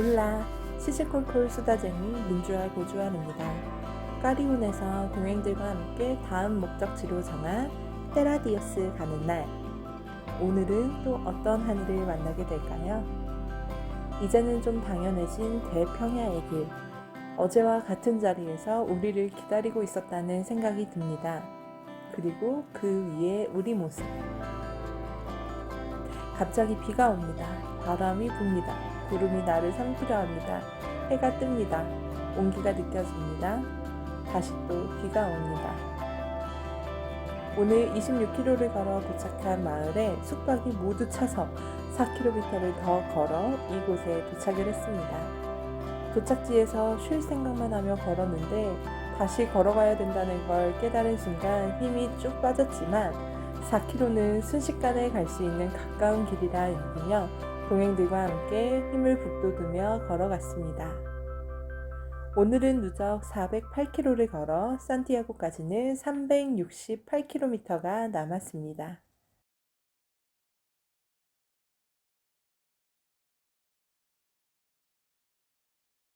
올라 시시콜콜 수다쟁이 민주알 고주알입니다. 까리운에서 동행들과 함께 다음 목적지로 정한 테라디오스 가는 날. 오늘은 또 어떤 하늘을 만나게 될까요? 이제는 좀 당연해진 대평야의 길. 어제와 같은 자리에서 우리를 기다리고 있었다는 생각이 듭니다. 그리고 그 위에 우리 모습. 갑자기 비가 옵니다. 바람이 붑니다. 구름이 나를 삼키려 합니다. 해가 뜹니다. 온기가 느껴집니다. 다시 또 비가 옵니다. 오늘 26km를 걸어 도착한 마을에 숙박이 모두 차서 4km를 더 걸어 이곳에 도착을 했습니다. 도착지에서 쉴 생각만 하며 걸었는데 다시 걸어가야 된다는 걸 깨달은 순간 힘이 쭉 빠졌지만 4km는 순식간에 갈 수 있는 가까운 길이라 여기며 동행들과 함께 힘을 북돋우며 걸어갔습니다. 오늘은 누적 408km를 걸어 산티아고까지는 368km가 남았습니다.